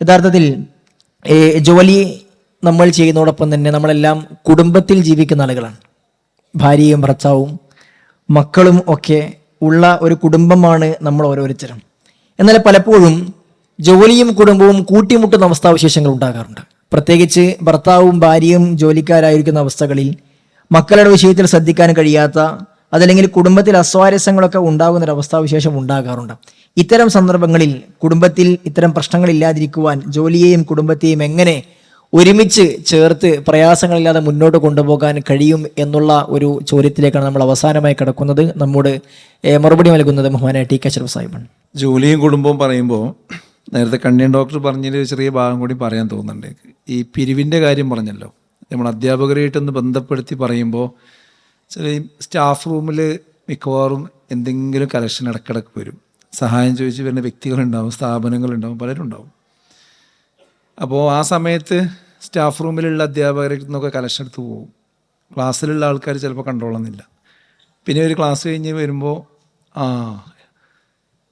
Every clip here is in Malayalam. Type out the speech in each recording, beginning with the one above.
യഥാർത്ഥത്തിൽ ജോലി നമ്മൾ ചെയ്യുന്നതോടൊപ്പം തന്നെ നമ്മളെല്ലാം കുടുംബത്തിൽ ജീവിക്കുന്ന ആളുകളാണ്. ഭാര്യയും ഭർത്താവും മക്കളും ഒക്കെ ഉള്ള ഒരു കുടുംബമാണ് നമ്മൾ ഓരോരുത്തരും. എന്നാൽ പലപ്പോഴും ജോലിയും കുടുംബവും കൂട്ടിമുട്ടുന്ന അവസ്ഥാവിശേഷങ്ങൾ ഉണ്ടാകാറുണ്ട്. പ്രത്യേകിച്ച് ഭർത്താവും ഭാര്യയും ജോലിക്കാരായിരിക്കുന്ന അവസ്ഥകളിൽ മക്കളുടെ വിഷയത്തിൽ ശ്രദ്ധിക്കാൻ കഴിയാത്ത അതല്ലെങ്കിൽ കുടുംബത്തിൽ അസ്വാരസ്യങ്ങളൊക്കെ ഉണ്ടാകുന്ന ഒരു അവസ്ഥാവിശേഷം ഉണ്ടാകാറുണ്ട്. ഇത്തരം സന്ദർഭങ്ങളിൽ കുടുംബത്തിൽ ഇത്തരം പ്രശ്നങ്ങൾ ഇല്ലാതിരിക്കുവാൻ ജോലിയെയും കുടുംബത്തെയും എങ്ങനെ ഒരുമിച്ച് ചേർത്ത് പ്രയാസങ്ങളില്ലാതെ മുന്നോട്ട് കൊണ്ടുപോകാൻ കഴിയും എന്നുള്ള ഒരു ചോദ്യത്തിലേക്കാണ് നമ്മൾ അവസാനമായി കിടക്കുന്നത്. നമ്മോട് മറുപടി നൽകുന്നത് ബഹുമാനായ ടി കെ സാഹിബാണ്. ജോലിയും കുടുംബവും പറയുമ്പോൾ നേരത്തെ കണ്ണിയൻ ഡോക്ടർ പറഞ്ഞതിൽ ചെറിയ ഭാഗം കൂടി പറയാൻ തോന്നുന്നുണ്ട്. ഈ പിരിവിന്റെ കാര്യം പറഞ്ഞല്ലോ. നമ്മൾ അധ്യാപകരായിട്ടൊന്ന് ബന്ധപ്പെടുത്തി പറയുമ്പോൾ ചില സ്റ്റാഫ് റൂമിൽ മിക്കവാറും എന്തെങ്കിലും കലക്ഷൻ ഇടക്കിടക്ക് വരും. സഹായം ചോദിച്ച് വരുന്ന വ്യക്തികളുണ്ടാവും സ്ഥാപനങ്ങളുണ്ടാവും പലരും ഉണ്ടാവും അപ്പോൾ ആ സമയത്ത് സ്റ്റാഫ് റൂമിലുള്ള അധ്യാപകരിൽ നിന്നൊക്കെ കലക്ഷൻ എടുത്ത് പോകും. ക്ലാസ്സിലുള്ള ആൾക്കാർ ചിലപ്പോൾ കണ്ടോളുന്നില്ല പിന്നെ ഒരു ക്ലാസ് കഴിഞ്ഞ് വരുമ്പോൾ ആ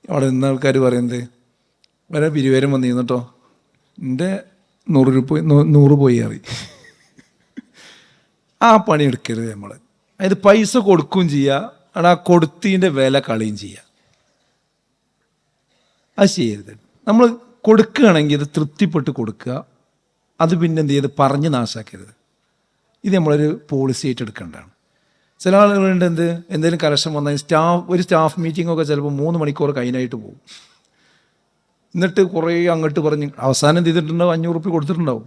അവിടെ നിന്ന ആൾക്കാർ പറയുന്നത് വരെ പിരിവേരം വന്നിരുന്നു കേട്ടോ എന്റെ നൂറ് രൂപ നൂറ് പോയി അറി ആ പണി എടുക്കരുത് നമ്മൾ അതായത് പൈസ കൊടുക്കുകയും ചെയ്യുക അവിടെ ആ വില കളയും ചെയ്യുക അത് ചെയ്യരുത്. നമ്മൾ കൊടുക്കുകയാണെങ്കിൽ അത് തൃപ്തിപ്പെട്ട് കൊടുക്കുക. അത് പിന്നെ എന്ത് ചെയ്ത് പറഞ്ഞ് നാശാക്കരുത്. ഇത് നമ്മളൊരു പോളിസി ആയിട്ട് എടുക്കേണ്ടതാണ്. ചില ആളുകളുണ്ട് എന്ത്? എന്തെങ്കിലും കലക്ഷൻ വന്നാൽ സ്റ്റാഫ് ഒരു സ്റ്റാഫ് മീറ്റിംഗ് ഒക്കെ ചിലപ്പോൾ മൂന്ന് മണിക്കൂർ കഴിഞ്ഞായിട്ട് പോകും. എന്നിട്ട് കുറേ അങ്ങോട്ട് പറഞ്ഞ് അവസാനം ചെയ്തിട്ടുണ്ടാവും? അഞ്ഞൂറ് റുപ്യ കൊടുത്തിട്ടുണ്ടാവും.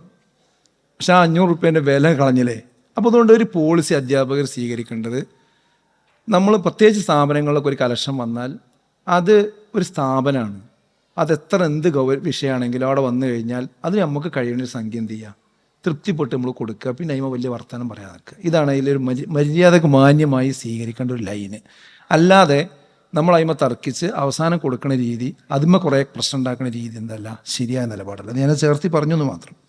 പക്ഷെ ആ അഞ്ഞൂറ് റുപ്യേന്റെ വില കളഞ്ഞില്ലേ? അപ്പോൾ അതുകൊണ്ട് ഒരു പോളിസി അധ്യാപകർ സ്വീകരിക്കേണ്ടത് നമ്മൾ പ്രത്യേകിച്ച് സ്ഥാപനങ്ങളിലൊക്കെ ഒരു കലക്ഷൻ വന്നാൽ അത് ഒരു സ്ഥാപനമാണ്. അത് എത്ര എന്ത് ഗൗ വിഷയമാണെങ്കിലും അവിടെ വന്നു കഴിഞ്ഞാൽ അത് നമുക്ക് കഴിയുന്ന ഒരു സംഖ്യ എന്ത് ചെയ്യുക തൃപ്തിപ്പെട്ട് നമ്മൾ കൊടുക്കുക. പിന്നെ അതിമ വലിയ വർത്തമാനം പറയാൻ നിൽക്കുക. ഇതാണ് അതിലൊരു മര്യ- മര്യാദയ്ക്ക് മാന്യമായി സ്വീകരിക്കേണ്ട ഒരു ലൈന് അല്ലാതെ നമ്മൾ അതിമ തർക്കിച്ച് അവസാനം കൊടുക്കുന്ന രീതി അതിമ കുറേ പ്രശ്നം ഉണ്ടാക്കുന്ന രീതി എന്തല്ല? ശരിയായ നിലപാടല്ല. ഞാൻ ചേർത്തി പറഞ്ഞു എന്ന് മാത്രം.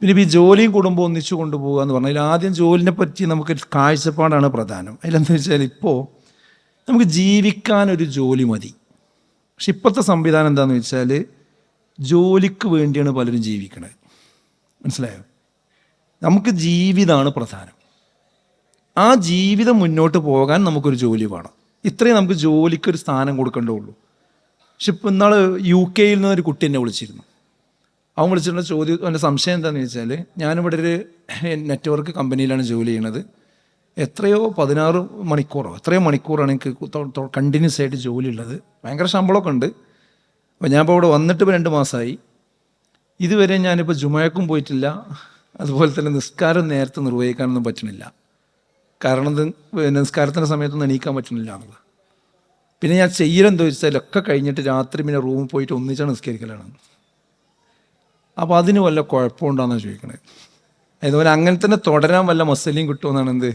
പിന്നെ ഈ ജോലിയും കുടുംബവും ഒന്നിച്ചു കൊണ്ടുപോകുക എന്ന് പറഞ്ഞാൽ ആദ്യം ജോലിനെ പറ്റി നമുക്ക് കാഴ്ചപ്പാടാണ് പ്രധാനം. അതിലെന്താ വെച്ചാൽ ഇപ്പോൾ നമുക്ക് ജീവിക്കാൻ ഒരു ജോലി മതി. പക്ഷെ ഇപ്പോഴത്തെ സംവിധാനം എന്താണെന്ന് വെച്ചാൽ ജോലിക്ക് വേണ്ടിയാണ് പലരും ജീവിക്കണത്. മനസ്സിലായോ? നമുക്ക് ജീവിതമാണ് പ്രധാനം. ആ ജീവിതം മുന്നോട്ട് പോകാൻ നമുക്കൊരു ജോലി വേണം. ഇത്രയും നമുക്ക് ജോലിക്കൊരു സ്ഥാനം കൊടുക്കേണ്ടതുള്ളൂ പക്ഷെ ഇപ്പം ഇന്നാൾ യു കെയിൽ നിന്ന് ഒരു കുട്ടി എന്നെ വിളിച്ചിരുന്നു. അവൻ വിളിച്ചിട്ടുള്ള ചോദ്യം എന്റെ സംശയം എന്താണെന്ന് വെച്ചാൽ ഞാനിവിടെ ഒരു നെറ്റ്വർക്ക് കമ്പനിയിലാണ് ജോലി ചെയ്യണത് എത്രയോ പതിനാറ് മണിക്കൂറോ എത്രയോ മണിക്കൂറാണ് എനിക്ക് കണ്ടിന്യൂസ് ആയിട്ട് ജോലി ഉള്ളത് ഭയങ്കര ശമ്പളമൊക്കെ ഉണ്ട്. അപ്പോൾ ഞാൻ ഇപ്പോൾ ഇവിടെ വന്നിട്ട് ഇപ്പോൾ രണ്ട് മാസമായി ഇതുവരെ ഞാനിപ്പോൾ ജുമയക്കും പോയിട്ടില്ല. അതുപോലെ തന്നെ നിസ്കാരം നേരത്തെ നിർവഹിക്കാനൊന്നും പറ്റണില്ല. കാരണം നിസ്കാരത്തിന്റെ സമയത്തൊന്നും എണീക്കാൻ പറ്റണില്ല എന്നുള്ളത്. പിന്നെ ഞാൻ ചെയ്യലെന്തോ വെച്ചാൽ ഒക്കെ കഴിഞ്ഞിട്ട് രാത്രി പിന്നെ റൂമിൽ പോയിട്ട് ഒന്നിച്ചാണ് നിസ്കരിക്കലാണ്. അപ്പോൾ അതിന് വല്ല കുഴപ്പമുണ്ടോയെന്നാണ് ചോദിക്കണത് അതുപോലെ അങ്ങനെ തന്നെ തുടരാൻ വല്ല മസലിയും കിട്ടുമെന്നാണ് എന്ത്?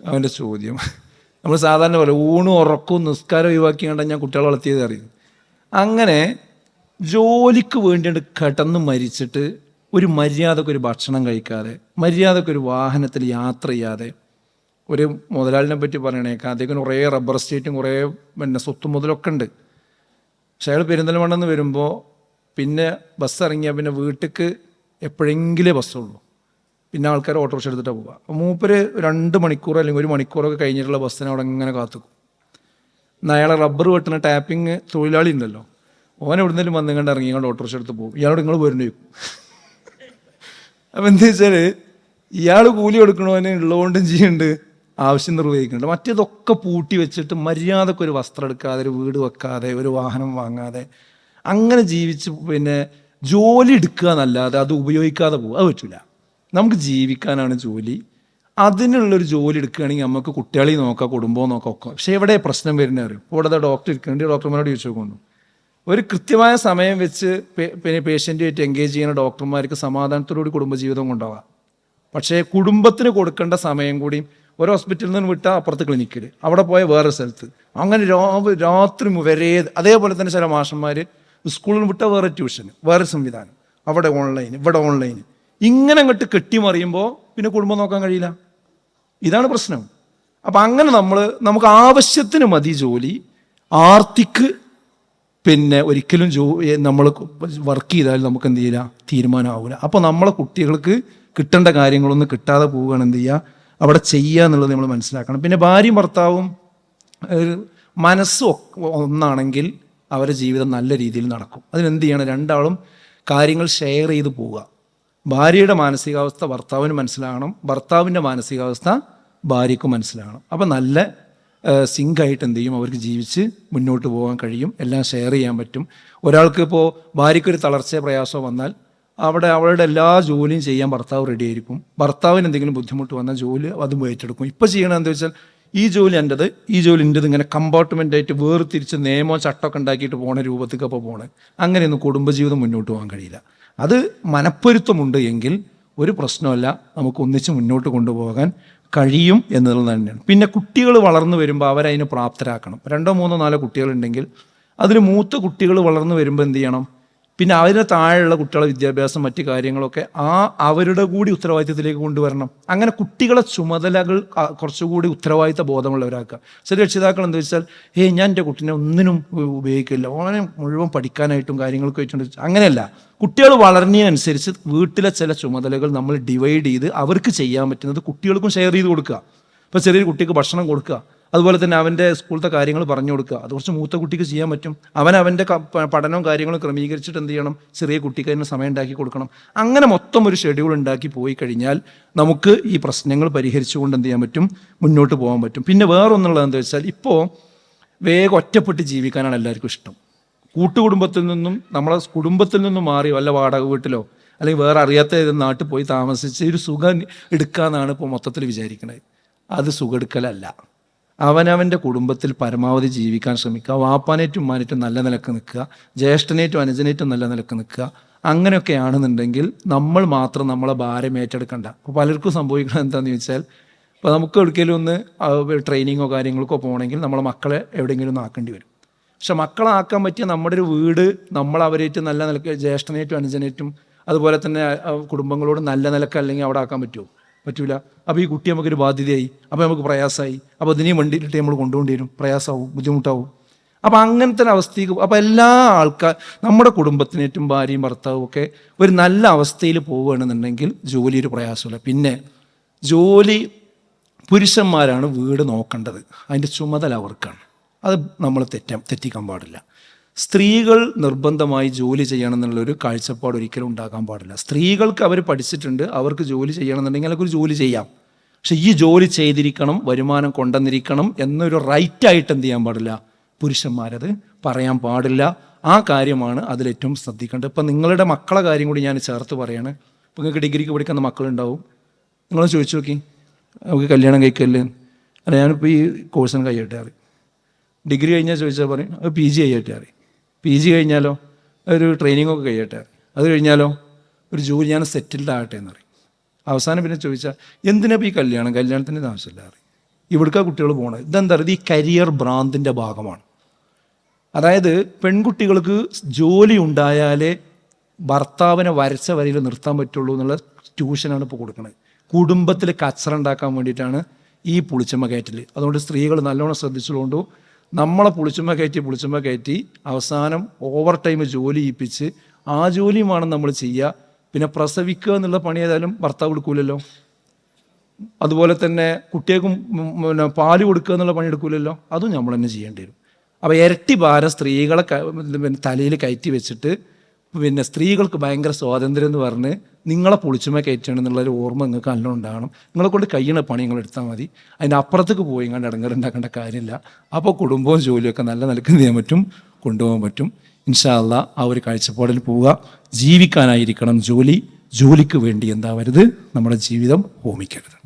അവന്റെ ചോദ്യം. നമ്മൾ സാധാരണ പോലെ ഊണും ഉറക്കവും നിസ്കാരം ഒഴിവാക്കി കണ്ട ഞാൻ കുട്ടികളെ വളർത്തിയത് അറിയും അങ്ങനെ ജോലിക്ക് വേണ്ടിയിട്ട് കിടന്ന് മരിച്ചിട്ട് ഒരു മര്യാദയ്ക്ക് ഒരു ഭക്ഷണം കഴിക്കാതെ മര്യാദയ്ക്ക് ഒരു വാഹനത്തിൽ യാത്ര ചെയ്യാതെ ഒരു മുതലാളിനെ പറ്റി പറയണേക്കാം അദ്ദേഹത്തിന് കുറേ റബ്ബർ എസ്റ്റേറ്റും കുറേ പിന്നെ സ്വത്തും മുതലൊക്കെ ഉണ്ട്. പക്ഷേ അയാൾ പെരിന്തൽമണ്ണെന്ന് വരുമ്പോൾ പിന്നെ ബസ് ഇറങ്ങിയാൽ പിന്നെ വീട്ടിലേക്ക് എപ്പോഴെങ്കിലേ ബസ്സുള്ളൂ. പിന്നെ ആൾക്കാർ ഓട്ടോറിക്ഷ എടുത്തിട്ടാണ് പോവുക അപ്പോൾ മൂപ്പര് രണ്ട് മണിക്കൂർ അല്ലെങ്കിൽ ഒരു മണിക്കൂറൊക്കെ കഴിഞ്ഞിട്ടുള്ള ബസ്സിനെ അവിടെ ഇങ്ങനെ കാത്തുക്കും. അയാളെ റബ്ബർ വെട്ടുന്ന ടാപ്പിംഗ് തൊഴിലാളി ഉണ്ടല്ലോ. ഓൻ എവിടുന്നേലും വന്നു കണ്ട് ഇറങ്ങി ഇങ്ങോട്ട് ഓട്ടോറിക്ഷ എടുത്ത് പോകും. ഇയാളോട് നിങ്ങൾ വരുന്ന ചോദിക്കും അപ്പം എന്താ വെച്ചാൽ ഇയാൾ കൂലി കൊടുക്കണവന് ഉള്ളതുകൊണ്ടും ചെയ്യുന്നുണ്ട് ആവശ്യം നിർവഹിക്കുന്നുണ്ട് മറ്റേതൊക്കെ പൂട്ടി വെച്ചിട്ട് മര്യാദക്കൊരു വസ്ത്രം എടുക്കാതെ ഒരു വീട് വെക്കാതെ ഒരു വാഹനം വാങ്ങാതെ അങ്ങനെ ജീവിച്ച് പിന്നെ ജോലി എടുക്കുക എന്നല്ലാതെ അത് ഉപയോഗിക്കാതെ പോകുക അത് പറ്റില്ല നമുക്ക് ജീവിക്കാനാണ് ജോലി. അതിനുള്ളൊരു ജോലി എടുക്കുകയാണെങ്കിൽ നമുക്ക് കുട്ടികളെ നോക്കാം കുടുംബം നോക്കാം ഒക്കെ. പക്ഷേ എവിടെ പ്രശ്നം വരുന്നത് അറിയും? ഇവിടെ ഡോക്ടർ ഇരിക്കുന്നുണ്ട്. ഡോക്ടർമാരോട് ചോദിച്ചു നോക്കുന്നു. ഒരു കൃത്യമായ സമയം വെച്ച് പിന്നെ പേഷ്യന്റുമായിട്ട് എൻഗേജ് ചെയ്യുന്ന ഡോക്ടർമാർക്ക് സമാധാനത്തോടുകൂടി കുടുംബജീവിതം കൊണ്ടുപോകാം പക്ഷേ കുടുംബത്തിന് കൊടുക്കേണ്ട സമയം കൂടിയും ഒരു ഹോസ്പിറ്റലിൽ നിന്ന് വിട്ടാൽ അപ്പുറത്ത് ക്ലിനിക്കിൽ അവിടെ പോയ വേറെ സ്ഥലത്ത്. അങ്ങനെ രാത്രി വരെ അതേപോലെ തന്നെ ചില മാഷന്മാർ സ്കൂളിൽ വിട്ടാൽ വേറെ ട്യൂഷൻ വേറെ സംവിധാനം അവിടെ ഓൺലൈൻ ഇവിടെ ഓൺലൈൻ ഇങ്ങനെ അങ്ങോട്ട് കെട്ടിമറിയുമ്പോൾ പിന്നെ കുടുംബം നോക്കാൻ കഴിയില്ല. ഇതാണ് പ്രശ്നം. അപ്പം അങ്ങനെ നമ്മൾ നമുക്ക് ആവശ്യത്തിന് മതി ജോലി ആർത്തിക്ക് പിന്നെ ഒരിക്കലും ജോ നമ്മൾ വർക്ക് ചെയ്താൽ നമുക്ക് എന്ത് ചെയ്യില്ല? തീരുമാനമാവില്ല അപ്പോൾ നമ്മളെ കുട്ടികൾക്ക് കിട്ടേണ്ട കാര്യങ്ങളൊന്നും കിട്ടാതെ പോവുകയാണ് എന്ത് ചെയ്യുക? അവിടെ ചെയ്യുക എന്നുള്ളത് നമ്മൾ മനസ്സിലാക്കണം. പിന്നെ ഭാര്യയും ഭർത്താവും മനസ്സ് ഒന്നാണെങ്കിൽ അവരുടെ ജീവിതം നല്ല രീതിയിൽ നടക്കും. അതിനെന്ത് ചെയ്യണം? രണ്ടാളും കാര്യങ്ങൾ ഷെയർ ചെയ്ത് പോവുക. ഭാര്യയുടെ മാനസികാവസ്ഥ ഭർത്താവിന് മനസ്സിലാകണം. ഭർത്താവിന്റെ മാനസികാവസ്ഥ ഭാര്യയ്ക്ക് മനസ്സിലാകണം. അപ്പം നല്ല സിങ്കായിട്ട് എന്ത് ചെയ്യും? അവർക്ക് ജീവിച്ച് മുന്നോട്ട് പോകാൻ കഴിയും. എല്ലാം ഷെയർ ചെയ്യാൻ പറ്റും. ഒരാൾക്ക് ഇപ്പോൾ ഭാര്യയ്ക്കൊരു തളർച്ച പ്രയാസമോ വന്നാൽ അവിടെ അവളുടെ എല്ലാ ജോലിയും ചെയ്യാൻ ഭർത്താവ് റെഡി ആയിരിക്കും. ഭർത്താവിന് എന്തെങ്കിലും ബുദ്ധിമുട്ട് വന്നാൽ ജോലി അതും ഏറ്റെടുക്കും. ഇപ്പോൾ ചെയ്യണത് എന്താ വെച്ചാൽ ഈ ജോലി എന്റെത് ഈ ജോലി എന്റെത് ഇങ്ങനെ കമ്പാർട്ട്മെന്റ് ആയിട്ട് വേർതിരിച്ച് നിയമോ ചട്ടമൊക്കെ ഉണ്ടാക്കിയിട്ട് പോണ രൂപത്തേക്ക് അപ്പോൾ പോണേ. അങ്ങനെയൊന്നും കുടുംബജീവിതം മുന്നോട്ട് പോകാൻ കഴിയില്ല. അത് മനപ്പൊരുത്തമുണ്ട് എങ്കിൽ ഒരു പ്രശ്നമല്ല നമുക്ക് ഒന്നിച്ച് മുന്നോട്ട് കൊണ്ടുപോകാൻ കഴിയും എന്നുള്ളത് തന്നെയാണ്. പിന്നെ കുട്ടികൾ വളർന്നു വരുമ്പോൾ അവരതിന് പ്രാപ്തരാക്കണം. രണ്ടോ മൂന്നോ നാലോ കുട്ടികളുണ്ടെങ്കിൽ അതിൽ മൂത്ത കുട്ടികൾ വളർന്നു വരുമ്പോൾ എന്ത് ചെയ്യണം? പിന്നെ അതിന് താഴെയുള്ള കുട്ടികളെ വിദ്യാഭ്യാസം മറ്റു കാര്യങ്ങളൊക്കെ ആ അവരുടെ കൂടി ഉത്തരവാദിത്തത്തിലേക്ക് കൊണ്ടുവരണം. അങ്ങനെ കുട്ടികളെ ചുമതലകൾ കുറച്ചുകൂടി ഉത്തരവാദിത്ത ബോധമുള്ളവരാക്കുക. ചില രക്ഷിതാക്കൾ എന്താ വെച്ചാൽ ഏയ് ഞാൻ എന്റെ കുട്ടീനെ ഒന്നിനും ഉപയോഗിക്കില്ല. ഓനെ മുഴുവൻ പഠിക്കാനായിട്ടും കാര്യങ്ങളൊക്കെ വെച്ചുകൊണ്ട് അങ്ങനെയല്ല. കുട്ടികൾ വളർന്നതിനനുസരിച്ച് വീട്ടിലെ ചില ചുമതലകൾ നമ്മൾ ഡിവൈഡ് ചെയ്ത് അവർക്ക് ചെയ്യാൻ പറ്റുന്നത് കുട്ടികൾക്കും ഷെയർ ചെയ്ത് കൊടുക്കുക. ഇപ്പോൾ ചെറിയൊരു കുട്ടിക്ക് ഭക്ഷണം കൊടുക്കുക. അതുപോലെ തന്നെ അവന്റെ സ്കൂളത്തെ കാര്യങ്ങൾ പറഞ്ഞു കൊടുക്കുക. അത് കുറച്ച് മൂത്ത കുട്ടിക്ക് ചെയ്യാൻ പറ്റും. അവൻ അവന്റെ പഠനവും കാര്യങ്ങളും ക്രമീകരിച്ചിട്ട് എന്ത് ചെയ്യണം? ചെറിയ കുട്ടിക്ക് അതിന് സമയം ഉണ്ടാക്കി കൊടുക്കണം. അങ്ങനെ മൊത്തം ഒരു ഷെഡ്യൂൾ ഉണ്ടാക്കി പോയി കഴിഞ്ഞാൽ നമുക്ക് ഈ പ്രശ്നങ്ങൾ പരിഹരിച്ചുകൊണ്ട് എന്ത് ചെയ്യാൻ പറ്റും? മുന്നോട്ട് പോകാൻ പറ്റും. പിന്നെ വേറൊന്നുള്ളത് എന്താ വെച്ചാൽ ഇപ്പോൾ വേഗം ഒറ്റപ്പെട്ട് ജീവിക്കാനാണ് എല്ലാവർക്കും ഇഷ്ടം. കൂട്ടുകുടുംബത്തിൽ നിന്നും നമ്മളെ കുടുംബത്തിൽ നിന്നും മാറി വല്ല വാടക വീട്ടിലോ അല്ലെങ്കിൽ വേറെ അറിയാത്ത ഏതെങ്കിലും നാട്ടിൽ പോയി താമസിച്ച് ഒരു സുഖം എടുക്കാമെന്നാണ് ഇപ്പോൾ മൊത്തത്തിൽ വിചാരിക്കുന്നത് അത് സുഖം എടുക്കലല്ല. അവനവന്റെ കുടുംബത്തിൽ പരമാവധി ജീവിക്കാൻ ശ്രമിക്കുക. വാപ്പാനേറ്റും ഉമ്മാനേറ്റും നല്ല നിലയ്ക്ക് നിൽക്കുക. ജ്യേഷ്ഠനേറ്റും അനുജനേറ്റും നല്ല നിലയ്ക്ക് നിൽക്കുക. അങ്ങനെയൊക്കെയാണെന്നുണ്ടെങ്കിൽ നമ്മൾ മാത്രം നമ്മളെ ഭാരം ഏറ്റെടുക്കണ്ട. അപ്പോൾ പലർക്കും സംഭവിക്കുന്നത് എന്താണെന്ന് ചോദിച്ചാൽ ഇപ്പോൾ നമുക്ക് എവിടെയെങ്കിലും ഒന്ന് ട്രെയിനിങ്ങോ കാര്യങ്ങൾക്കോ പോകണമെങ്കിൽ നമ്മളെ മക്കളെ എവിടെയെങ്കിലും ഒന്ന് ആക്കേണ്ടി വരും. പക്ഷെ മക്കളെ ആക്കാൻ പറ്റിയ നമ്മുടെ ഒരു വീട് നമ്മൾ അവരേറ്റ് നല്ല നിലയ്ക്ക് ജ്യേഷ്ഠനേറ്റും അനുജനേറ്റും അതുപോലെ തന്നെ കുടുംബങ്ങളോട് നല്ല നിലയ്ക്ക് അല്ലെങ്കിൽ അവിടെ ആക്കാൻ പറ്റുമോ? പറ്റൂല. അപ്പോൾ ഈ കുട്ടി നമുക്കൊരു ബാധ്യതയായി. അപ്പോൾ നമുക്ക് പ്രയാസമായി. അപ്പോൾ അതിനെയും വണ്ടിയിലിട്ട് നമ്മൾ കൊണ്ടുപോകേണ്ടി വരും പ്രയാസമാവും ബുദ്ധിമുട്ടാവും. അപ്പോൾ അങ്ങനത്തെ ഒരു അവസ്ഥയ്ക്ക് അപ്പോൾ എല്ലാ ആൾക്കാർ നമ്മുടെ കുടുംബത്തിനേറ്റും ഭാര്യയും ഭർത്താവും ഒക്കെ ഒരു നല്ല അവസ്ഥയിൽ പോവുകയാണെന്നുണ്ടെങ്കിൽ ജോലി ഒരു പ്രയാസമില്ല. പിന്നെ ജോലി പുരുഷന്മാരാണ് വീട് നോക്കേണ്ടത്. അതിന്റെ ചുമതല അവർക്കാണ്. അത് നമ്മൾ തെറ്റാൻ തെറ്റിക്കാൻ പാടില്ല. സ്ത്രീകൾ നിർബന്ധമായി ജോലി ചെയ്യണം എന്നുള്ളൊരു കാഴ്ചപ്പാട് ഒരിക്കലും ഉണ്ടാക്കാൻ പാടില്ല. സ്ത്രീകൾക്ക് അവർ പഠിച്ചിട്ടുണ്ട് അവർക്ക് ജോലി ചെയ്യണമെന്നുണ്ടെങ്കിൽ അവർക്ക് ഒരു ജോലി ചെയ്യാം. പക്ഷെ ഈ ജോലി ചെയ്തിരിക്കണം വരുമാനം കൊണ്ടുവന്നിരിക്കണം എന്നൊരു റൈറ്റായിട്ട് എന്ത് ചെയ്യാൻ പാടില്ല? പുരുഷന്മാരത് പറയാൻ പാടില്ല. ആ കാര്യമാണ് അതിലേറ്റവും ശ്രദ്ധിക്കേണ്ടത്. ഇപ്പം നിങ്ങളുടെ മക്കളെ കാര്യം കൂടി ഞാൻ ചേർത്ത് പറയാണ്. ഇപ്പം നിങ്ങൾക്ക് ഡിഗ്രിക്ക് പഠിക്കുന്ന മക്കളുണ്ടാവും. നിങ്ങൾ ചോദിച്ചു നോക്കി. നമുക്ക് കല്യാണം കഴിക്കല്ലേ? അല്ല ഞാനിപ്പോൾ ഈ കോഴ്സിന് കഴിയട്ടെ ഡിഗ്രി കഴിഞ്ഞാൽ ചോദിച്ചാൽ പറയും അത് പി ജി കഴിയട്ടെ അറി പി ജി കഴിഞ്ഞാലോ? ഒരു ട്രെയിനിങ് ഒക്കെ കഴിയട്ടെ. അത് കഴിഞ്ഞാലോ? ഒരു ജോലി ഞാൻ സെറ്റിൽഡ് ആകട്ടെ എന്ന് പറയും. അവസാനം പിന്നെ ചോദിച്ചാൽ എന്തിനാ ഈ കല്യാണം? കല്യാണത്തിന്റെ ആവശ്യമില്ല അറിയും ഇവിടുക്ക കുട്ടികൾ പോകണത് ഇതെന്താ പറയുക? ഈ കരിയർ ഭ്രാന്തിന്റെ ഭാഗമാണ്. അതായത് പെൺകുട്ടികൾക്ക് ജോലി ഉണ്ടായാലേ ഭർത്താവിനെ വരച്ച വരിയിൽ നിർത്താൻ പറ്റുള്ളൂ എന്നുള്ള ട്യൂഷനാണ് ഇപ്പോൾ കൊടുക്കുന്നത് കുടുംബത്തിൽ കച്ചറ ഉണ്ടാക്കാൻ വേണ്ടിയിട്ടാണ് ഈ പുളിച്ചമ്മ കയറ്റൽ അതുകൊണ്ട് സ്ത്രീകൾ നല്ലോണം ശ്രദ്ധിച്ചുകൊണ്ടു നമ്മളെ പുളിച്ചുമ്മ കയറ്റി പുളിച്ചുമ്മ കയറ്റി അവസാനം ഓവർ ടൈം ജോലി ഇപ്പിച്ച് ആ ജോലിയുമാണ് നമ്മൾ ചെയ്യുക. പിന്നെ പ്രസവിക്കുക എന്നുള്ള പണി ഏതായാലും ഭർത്താവ് എടുക്കൂലല്ലോ. അതുപോലെ തന്നെ കുട്ടികൾക്കും പിന്നെ പാൽ കൊടുക്കുക എന്നുള്ള പണി എടുക്കൂലല്ലോ. അതും നമ്മൾ തന്നെ ചെയ്യേണ്ടി വരും. അപ്പോൾ ഇരട്ടി ഭാരം സ്ത്രീകളെ തലയിൽ കയറ്റി വെച്ചിട്ട് പിന്നെ സ്ത്രീകൾക്ക് ഭയങ്കര സ്വാതന്ത്ര്യം എന്ന് പറഞ്ഞ് നിങ്ങളെ പൊളിച്ചുമ കയറ്റണം എന്നുള്ളൊരു ഓർമ്മ നിങ്ങൾക്ക് നല്ലോണം ഉണ്ടാകണം. നിങ്ങളെ കൊണ്ട് കഴിയണ പണി നിങ്ങൾ എടുത്താൽ മതി. അതിന്റെ അപ്പുറത്തേക്ക് പോയി കണ്ട് ഇടങ്ങറുണ്ടാക്കേണ്ട കാര്യമില്ല. അപ്പോൾ കുടുംബവും ജോലിയൊക്കെ നല്ല നിലയ്ക്ക് ചെയ്യാൻ പറ്റും കൊണ്ടുപോകാൻ പറ്റും. ഇൻഷാല്ല ആ ഒരു കാഴ്ചപ്പാടിൽ പോവുക. ജീവിക്കാനായിരിക്കണം ജോലി. ജോലിക്ക് വേണ്ടി എന്താ എന്താവരുത്? നമ്മുടെ ജീവിതം ഹോമിക്കരുത്